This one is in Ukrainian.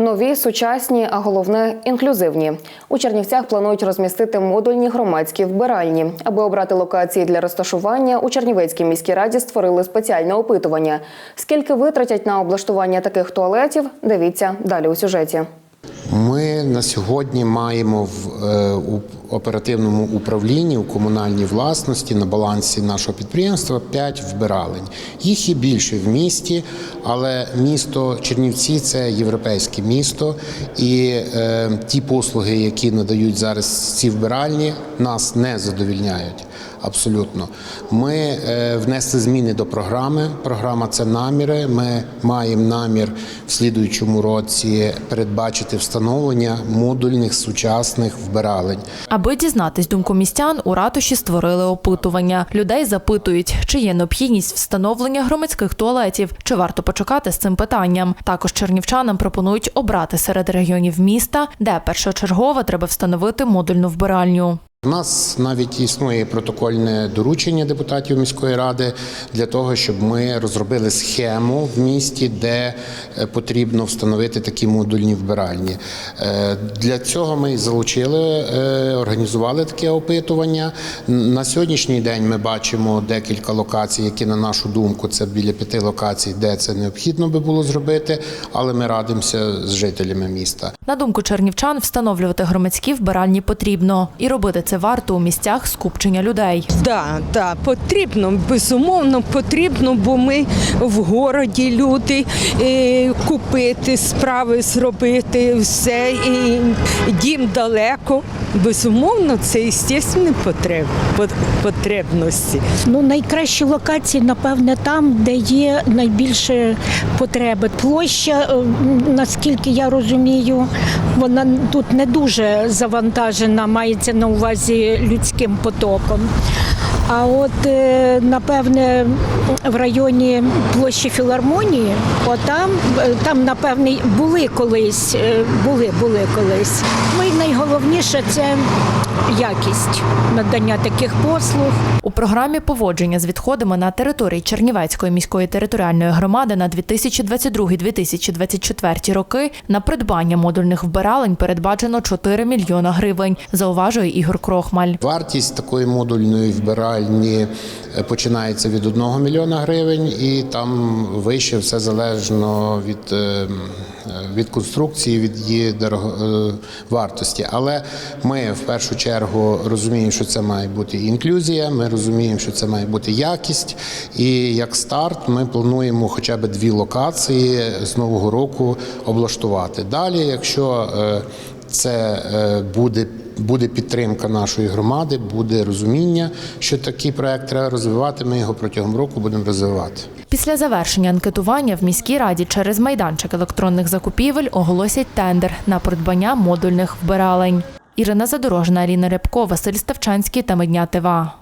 Нові, сучасні, а головне інклюзивні. У Чернівцях планують розмістити модульні громадські вбиральні. Аби обрати локації для розташування, у Чернівецькій міській раді створили спеціальне опитування. Скільки витратять на облаштування таких туалетів? Дивіться далі у сюжеті. Ми на сьогодні маємо в е, оперативному управлінні у комунальній власності на балансі нашого підприємства 5 вбиралень. Їх є більше в місті, але місто Чернівці це європейське місто, і е, ті послуги, які надають зараз ці вбиральні, нас не задовільняють. Абсолютно, ми е, внесли зміни до програми. Програма це наміри. Ми маємо намір в слідуючому році передбачити встановлення модульних сучасних вбиралень. Аби дізнатись думку містян, у ратуші створили опитування. Людей запитують, чи є необхідність встановлення громадських туалетів, чи варто почекати з цим питанням. Також чернівчанам пропонують обрати серед регіонів міста, де першочергово треба встановити модульну вбиральню. У нас навіть існує протокольне доручення депутатів міської ради для того, щоб ми розробили схему в місті, де е, потрібно встановити такі модульні вбиральні. Е, Для цього ми і залучили, е, організували таке опитування. На сьогоднішній день ми бачимо декілька локацій, які, на нашу думку, це біля п'яти локацій, де це необхідно би було зробити, але ми радимося з жителями міста. На думку чернівчан, встановлювати громадські вбиральні потрібно і робити це варто у місцях скупчення людей. Так, так, потрібно, безумовно, потрібно, бо ми в городі люди е, купити, справи зробити, все, і дім далеко. Безумовно, це естественні потреб, потребності. Ну, найкращі локації, напевне, там, де є найбільше потреби. Площа, е, наскільки я розумію, вона тут не дуже завантажена, мається на увазі людським потоком. А от е, напевне в районі площі філармонії, отам е, там, напевне, були колись, е, були, були колись. Ну і найголовніше це якість надання таких послуг. Програмі поводження з відходами на території Чернівецької міської територіальної громади на 2022-2024 роки на придбання модульних вбиралень передбачено 4 мільйона гривень, зауважує Ігор Крохмаль. Вартість такої модульної вбиральні е, починається від 1 мільйона гривень, і там вище все залежно від, е, е, від конструкції, від її вартості. Але ми в першу чергу розуміємо, що це має бути інклюзія. Ми розуміємо, що це має бути якість. І як старт, ми плануємо хоча б дві локації з нового року облаштувати. Далі, якщо е, це е, буде буде підтримка нашої громади, буде розуміння, що такий проект треба розвивати. Ми його протягом року будемо розвивати. Після завершення анкетування в міській раді через майданчик електронних закупівель оголосять тендер на придбання модульних вбиралень. Ірина Задорожна, Аліна Рябко, Василь Ставчанський та Медня ТВА.